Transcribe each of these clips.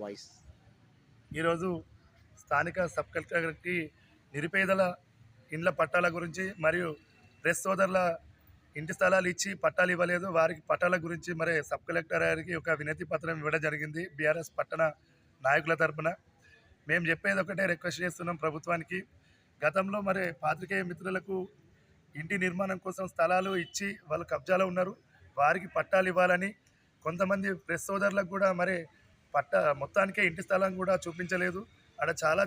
Voice. ఈరోజు స్థానిక sub కలెక్టర్కి నిరుపేదల ఇండ్ల పట్టాల గురించి మరియు ప్రెస్ సోదరుల ఇంటి స్థలాలు ఇచ్చి పట్టాలు ఇవ్వలేదు. వారికి పట్టాల గురించి మరి సబ్ కలెక్టర్ గారికి ఒక వినతి పత్రం ఇవ్వడం జరిగింది. బీఆర్ఎస్ పట్టణ నాయకుల తరపున. మేము చెప్పేది ఒకటే రిక్వెస్ట్ చేస్తున్నాం ప్రభుత్వానికి. గతంలో మరి పాత్రికేయ మిత్రులకు ఇంటి నిర్మాణం కోసం స్థలాలు ఇచ్చి వాళ్ళు కబ్జాలో ఉన్నారు. వారికి పట్టాలు ఇవ్వాలని కొంతమంది ప్రెస్ సోదరులకు కూడా మరి పట్ట మొత్తానికే ఇంటి స్థలం కూడా చూపించలేదు. అక్కడ చాలా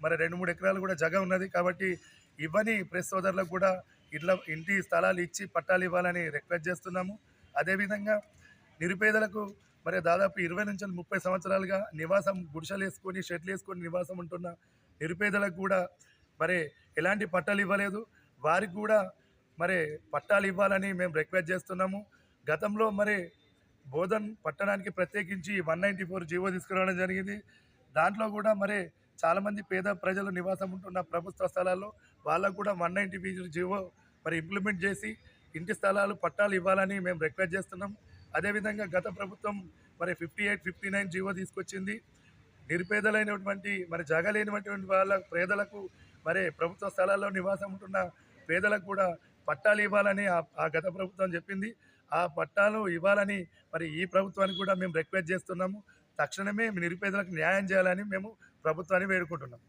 మరి రెండు మూడు ఎకరాలు కూడా జగ ఉన్నది కాబట్టి ఇవ్వని ప్రెస్ సోదరులకు కూడా ఇట్లా ఇంటి స్థలాలు ఇచ్చి పట్టాలు ఇవ్వాలని రిక్వెస్ట్ చేస్తున్నాము. అదేవిధంగా నిరుపేదలకు మరి దాదాపు ఇరవై నుంచి ముప్పై సంవత్సరాలుగా నివాసం గుడిసెలు వేసుకొని షెడ్లు వేసుకొని నివాసం ఉంటున్న నిరుపేదలకు కూడా మరి ఎలాంటి పట్టాలు ఇవ్వలేదు. వారికి కూడా మరి పట్టాలు ఇవ్వాలని మేము రిక్వెస్ట్ చేస్తున్నాము. గతంలో మరి బోధన్ పట్టణానికి ప్రత్యేకించి వన్ నైంటీ ఫోర్ జీవో తీసుకురావడం జరిగింది. దాంట్లో కూడా మరి చాలామంది పేద ప్రజలు నివాసం ఉంటున్న ప్రభుత్వ స్థలాల్లో వాళ్ళకు కూడా వన్ నైంటీ జీవో మరి ఇంప్లిమెంట్ చేసి ఇంటి స్థలాలు పట్టాలు ఇవ్వాలని మేము రిక్వెస్ట్ చేస్తున్నాం. అదేవిధంగా గత ప్రభుత్వం మరి fifty eight fifty nine GO తీసుకొచ్చింది. నిరుపేదలైనటువంటి మరి జగలేనటువంటి వాళ్ళ పేదలకు మరి ప్రభుత్వ స్థలాల్లో నివాసం ఉంటున్న పేదలకు కూడా పట్టాలు ఇవ్వాలని ఆ- ఆ గత ప్రభుత్వం చెప్పింది. ఆ పట్టాలు ఇవ్వాలని మరి ఈ ప్రభుత్వానికి కూడా మేము రిక్వెస్ట్ చేస్తున్నాము. తక్షణమే నిరుపేదలకు న్యాయం చేయాలని మేము ప్రభుత్వాన్ని వేడుకుంటున్నాం.